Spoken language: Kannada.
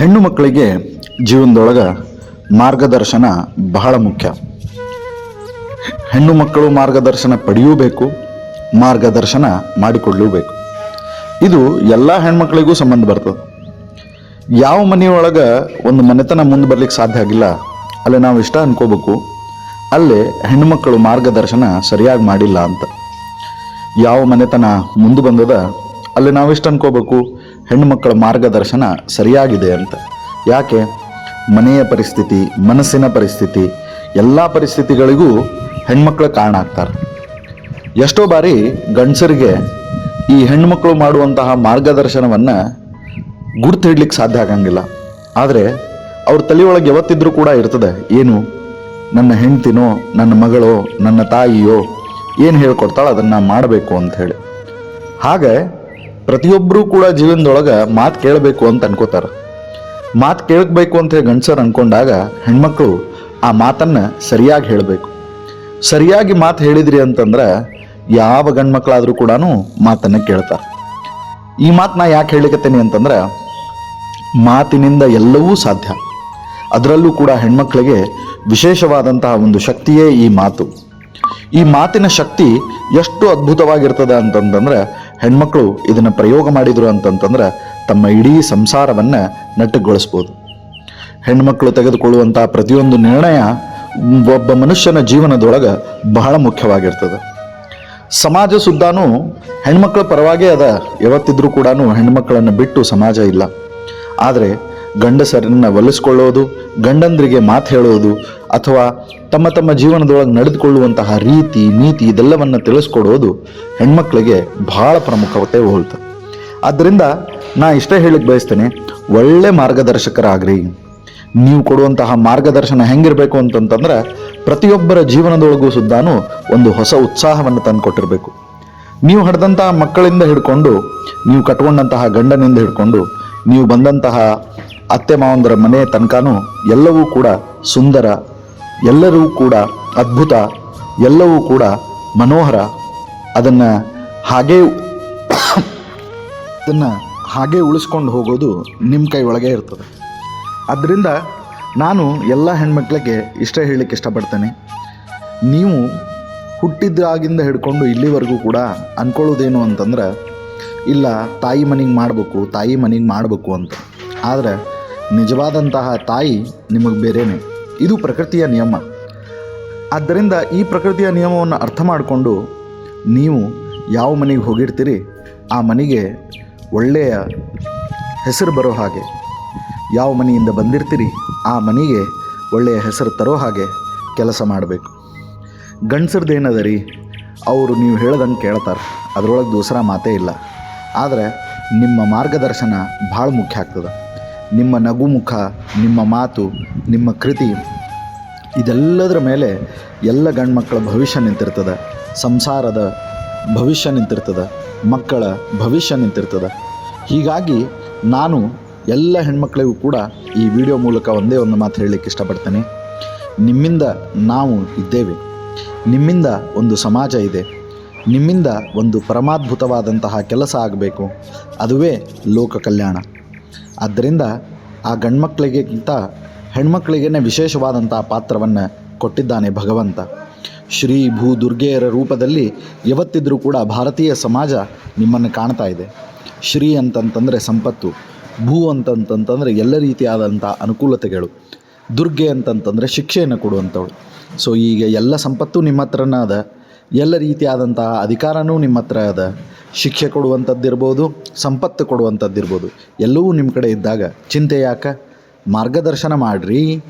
ಹೆಣ್ಣು ಮಕ್ಕಳಿಗೆ ಜೀವನದೊಳಗೆ ಮಾರ್ಗದರ್ಶನ ಬಹಳ ಮುಖ್ಯ. ಹೆಣ್ಣು ಮಕ್ಕಳು ಮಾರ್ಗದರ್ಶನ ಪಡೆಯಬೇಕು, ಮಾರ್ಗದರ್ಶನ ಮಾಡಿಕೊಳ್ಳಬೇಕು. ಇದು ಎಲ್ಲ ಹೆಣ್ಮಕ್ಳಿಗೂ ಸಂಬಂಧ ಬರ್ತದೆ. ಯಾವ ಮನೆಯೊಳಗೆ ಒಂದು ಮನೆತನ ಮುಂದೆ ಬರ್ಲಿಕ್ಕೆ ಸಾಧ್ಯ ಆಗಿಲ್ಲ, ಅಲ್ಲಿ ನಾವು ಇಷ್ಟ ಅನ್ಕೋಬೇಕು, ಅಲ್ಲಿ ಹೆಣ್ಣುಮಕ್ಕಳು ಮಾರ್ಗದರ್ಶನ ಸರಿಯಾಗಿ ಮಾಡಿಲ್ಲ ಅಂತ. ಯಾವ ಮನೆತನ ಮುಂದೆ ಬಂದದ, ಅಲ್ಲಿ ನಾವು ಇಷ್ಟ ಅನ್ಕೋಬೇಕು ಹೆಣ್ಣು ಮಕ್ಕಳ ಮಾರ್ಗದರ್ಶನ ಸರಿಯಾಗಿದೆ ಅಂತ. ಯಾಕೆ? ಮನೆಯ ಪರಿಸ್ಥಿತಿ, ಮನಸ್ಸಿನ ಪರಿಸ್ಥಿತಿ, ಎಲ್ಲ ಪರಿಸ್ಥಿತಿಗಳಿಗೂ ಹೆಣ್ಮಕ್ಳು ಕಾರಣ ಆಗ್ತಾರೆ. ಎಷ್ಟೋ ಬಾರಿ ಗಂಡಸರಿಗೆ ಈ ಹೆಣ್ಮಕ್ಳು ಮಾಡುವಂತಹ ಮಾರ್ಗದರ್ಶನವನ್ನು ಗುರ್ತು ಹಿಡ್ಲಿಕ್ಕೆ ಸಾಧ್ಯ ಆಗಂಗಿಲ್ಲ. ಆದರೆ ಅವ್ರ ತಲೆಯೊಳಗೆ ಯಾವತ್ತಿದ್ರೂ ಕೂಡ ಇರ್ತದೆ, ಏನು? ನನ್ನ ಹೆಂಡ್ತಿನೋ, ನನ್ನ ಮಗಳೋ, ನನ್ನ ತಾಯಿಯೋ, ಏನು ಹೇಳ್ಕೊಡ್ತಾಳೋ ಅದನ್ನು ಮಾಡಬೇಕು ಅಂತ ಹೇಳಿ. ಹಾಗೆ ಪ್ರತಿಯೊಬ್ಬರೂ ಕೂಡ ಜೀವನದೊಳಗೆ ಮಾತು ಕೇಳಬೇಕು ಅಂತ ಅನ್ಕೋತಾರೆ. ಮಾತು ಕೇಳಬೇಕು ಅಂತ ಹೇಳಿ ಗಂಡಸರು ಅನ್ಕೊಂಡಾಗ ಹೆಣ್ಮಕ್ಳು ಆ ಮಾತನ್ನು ಸರಿಯಾಗಿ ಹೇಳಬೇಕು. ಸರಿಯಾಗಿ ಮಾತು ಹೇಳಿದ್ರಿ ಅಂತಂದ್ರೆ ಯಾವ ಗಂಡ್ಮಕ್ಳಾದರೂ ಕೂಡ ಮಾತನ್ನು ಕೇಳ್ತಾರೆ. ಈ ಮಾತು ನಾ ಯಾಕೆ ಹೇಳಿಕತ್ತೇನೆ ಅಂತಂದ್ರೆ ಮಾತಿನಿಂದ ಎಲ್ಲವೂ ಸಾಧ್ಯ. ಅದರಲ್ಲೂ ಕೂಡ ಹೆಣ್ಮಕ್ಳಿಗೆ ವಿಶೇಷವಾದಂತಹ ಒಂದು ಶಕ್ತಿಯೇ ಈ ಮಾತು. ಈ ಮಾತಿನ ಶಕ್ತಿ ಎಷ್ಟು ಅದ್ಭುತವಾಗಿರ್ತದೆ ಅಂತಂತಂದ್ರೆ ಹೆಣ್ಮಕ್ಳು ಇದನ್ನು ಪ್ರಯೋಗ ಮಾಡಿದರು ಅಂತಂತಂದ್ರೆ ತಮ್ಮ ಇಡೀ ಸಂಸಾರವನ್ನು ನೆಟ್ಟಗೊಳಿಸ್ಬೋದು. ಹೆಣ್ಮಕ್ಳು ತೆಗೆದುಕೊಳ್ಳುವಂಥ ಪ್ರತಿಯೊಂದು ನಿರ್ಣಯ ಒಬ್ಬ ಮನುಷ್ಯನ ಜೀವನದೊಳಗೆ ಬಹಳ ಮುಖ್ಯವಾಗಿರ್ತದೆ. ಸಮಾಜ ಸುದ್ದಾನೂ ಹೆಣ್ಮಕ್ಳ ಪರವಾಗೇ ಅದ. ಯಾವತ್ತಿದ್ರೂ ಕೂಡ ಹೆಣ್ಮಕ್ಳನ್ನು ಬಿಟ್ಟು ಸಮಾಜ ಇಲ್ಲ. ಆದರೆ ಗಂಡಸರನ್ನ ಒಲಿಸ್ಕೊಳ್ಳೋದು ಗಂಡಂದ್ರಿಗೆ ಮಾತು ಹೇಳೋದು, ಅಥವಾ ತಮ್ಮ ತಮ್ಮ ಜೀವನದೊಳಗೆ ನಡೆದುಕೊಳ್ಳುವಂತಹ ರೀತಿ, ನೀತಿ ಇದೆಲ್ಲವನ್ನು ತಿಳಿಸ್ಕೊಡೋದು ಹೆಣ್ಮಕ್ಳಿಗೆ ಬಹಳ ಪ್ರಮುಖತೆ ಹೋಲ್ತದೆ ಆದ್ದರಿಂದ ನಾ ಇಷ್ಟೇ ಹೇಳಿಕ್ ಬಯಸ್ತೇನೆ, ಒಳ್ಳೆ ಮಾರ್ಗದರ್ಶಕರಾಗ್ರಿ. ನೀವು ಕೊಡುವಂತಹ ಮಾರ್ಗದರ್ಶನ ಹೆಂಗಿರಬೇಕು ಅಂತಂತಂದ್ರೆ, ಪ್ರತಿಯೊಬ್ಬರ ಜೀವನದೊಳಗೂ ಸುದ್ದಾನು ಒಂದು ಹೊಸ ಉತ್ಸಾಹವನ್ನು ತಂದುಕೊಟ್ಟಿರಬೇಕು ನೀವು ಹಡ್ದಂತಹ ಮಕ್ಕಳಿಂದ ಹಿಡ್ಕೊಂಡು, ನೀವು ಕಟ್ಕೊಂಡಂತಹ ಗಂಡನಿಂದ ಹಿಡ್ಕೊಂಡು, ನೀವು ಬಂದಂತಹ ಅತ್ತೆ ಮಾವಂದರ ಮನೆ ತನಕನೂ ಎಲ್ಲವೂ ಕೂಡ ಸುಂದರ ಎಲ್ಲರೂ ಕೂಡ ಅದ್ಭುತ, ಎಲ್ಲವೂ ಕೂಡ ಮನೋಹರ. ಅದನ್ನು ಹಾಗೇ ಅದನ್ನು ಹಾಗೆ ಉಳಿಸ್ಕೊಂಡು ಹೋಗೋದು ನಿಮ್ಮ ಕೈ ಒಳಗೆ ಇರ್ತದೆ. ಆದ್ದರಿಂದ ನಾನು ಎಲ್ಲ ಹೆಣ್ಮಕ್ಳಿಗೆ ಇಷ್ಟ ಹೇಳಲಿಕ್ಕೆ ಇಷ್ಟಪಡ್ತೇನೆ. ನೀವು ಹುಟ್ಟಿದ್ದಾಗಿಂದ ಹಿಡ್ಕೊಂಡು ಇಲ್ಲಿವರೆಗೂ ಕೂಡ ಅಂದ್ಕೊಳ್ಳೋದೇನು ಅಂತಂದ್ರೆ, ಇಲ್ಲ ತಾಯಿ ಮನೆಗೆ ಮಾಡಬೇಕು, ತಾಯಿ ಮನೆಗೆ ಮಾಡಬೇಕು ಅಂತ. ಆದರೆ ನಿಜವಾದಂತಹ ತಾಯಿ ನಿಮಗೆ ಬೇರೇನೆ. ಇದು ಪ್ರಕೃತಿಯ ನಿಯಮ. ಆದ್ದರಿಂದ ಈ ಪ್ರಕೃತಿಯ ನಿಯಮವನ್ನು ಅರ್ಥ ಮಾಡಿಕೊಂಡು ನೀವು ಯಾವ ಮನೆಗೆ ಹೋಗಿರ್ತೀರಿ, ಆ ಮನೆಗೆ ಒಳ್ಳೆಯ ಹೆಸರು ಬರೋ ಹಾಗೆ. ಯಾವ ಮನೆಯಿಂದ ಬಂದಿರ್ತೀರಿ, ಆ ಮನೆಗೆ ಒಳ್ಳೆಯ ಹೆಸರು ತರೋ ಹಾಗೆ ಕೆಲಸ ಮಾಡಬೇಕು. ಗಂಡಸರ್ದು ಏನದ ಅವರು ನೀವು ಹೇಳ್ದಂಗೆ ಕೇಳ್ತಾರೆ. ಅದರೊಳಗೆ ದೂಸರ ಮಾತೇ ಇಲ್ಲ. ಆದರೆ ನಿಮ್ಮ ಮಾರ್ಗದರ್ಶನ ಭಾಳ ಮುಖ್ಯ ಆಗ್ತದೆ. ನಿಮ್ಮ ನಗು ಮುಖ ನಿಮ್ಮ ಮಾತು, ನಿಮ್ಮ ಕೃತಿ, ಇದೆಲ್ಲದರ ಮೇಲೆ ಎಲ್ಲ ಗಂಡ್ಮಕ್ಕಳ ಭವಿಷ್ಯ ನಿಂತಿರ್ತದೆ. ಸಂಸಾರದ ಭವಿಷ್ಯ ನಿಂತಿರ್ತದೆ. ಮಕ್ಕಳ ಭವಿಷ್ಯ ನಿಂತಿರ್ತದೆ. ಹೀಗಾಗಿ ನಾನು ಎಲ್ಲ ಹೆಣ್ಮಕ್ಳಿಗೂ ಕೂಡ ಈ ವಿಡಿಯೋ ಮೂಲಕ ಒಂದೇ ಒಂದು ಮಾತು ಹೇಳಲಿಕ್ಕೆ ಇಷ್ಟಪಡ್ತೇನೆ. ನಿಮ್ಮಿಂದ ನಾವು ಇದ್ದೇವೆ. ನಿಮ್ಮಿಂದ ಒಂದು ಸಮಾಜ ಇದೆ. ನಿಮ್ಮಿಂದ ಒಂದು ಪರಮಾದ್ಭುತವಾದಂತಹ ಕೆಲಸ ಆಗಬೇಕು. ಅದುವೇ ಲೋಕ ಕಲ್ಯಾಣ. ಆದ್ದರಿಂದ ಆ ಗಂಡ್ಮಕ್ಳಿಗಿಂತ ಹೆಣ್ಮಕ್ಳಿಗೇ ವಿಶೇಷವಾದಂಥ ಪಾತ್ರವನ್ನು ಕೊಟ್ಟಿದ್ದಾನೆ ಭಗವಂತ. ಶ್ರೀ ಭೂ ದುರ್ಗೆಯರ ರೂಪದಲ್ಲಿ ಯಾವತ್ತಿದ್ರೂ ಕೂಡ ಭಾರತೀಯ ಸಮಾಜ ನಿಮ್ಮನ್ನು ಕಾಣ್ತಾ ಇದೆ. ಶ್ರೀ ಅಂತಂತಂದರೆ ಸಂಪತ್ತು, ಭೂ ಅಂತಂತಂತಂದರೆ ಎಲ್ಲ ರೀತಿಯಾದಂಥ ಅನುಕೂಲತೆಗಳು, ದುರ್ಗೆ ಅಂತಂತಂದರೆ ಶಿಕ್ಷೆಯನ್ನು ಕೊಡುವಂಥವಳು. ಸೊ ಈಗ ಎಲ್ಲ ಸಂಪತ್ತು ನಿಮ್ಮ ಹತ್ರನೇ ಅದ, ಎಲ್ಲ ರೀತಿಯಾದಂತಹ ಅಧಿಕಾರನೂ ನಿಮ್ಮ ಹತ್ರ ಅದ. ಶಿಕ್ಷೆ ಕೊಡುವಂಥದ್ದಿರ್ಬೋದು ಸಂಪತ್ತು ಕೊಡುವಂಥದ್ದಿರ್ಬೋದು ಎಲ್ಲವೂ ನಿಮ್ಮ ಕಡೆ ಇದ್ದಾಗ ಚಿಂತೆ ಯಾಕೆ? ಮಾರ್ಗದರ್ಶನ ಮಾಡಿರಿ.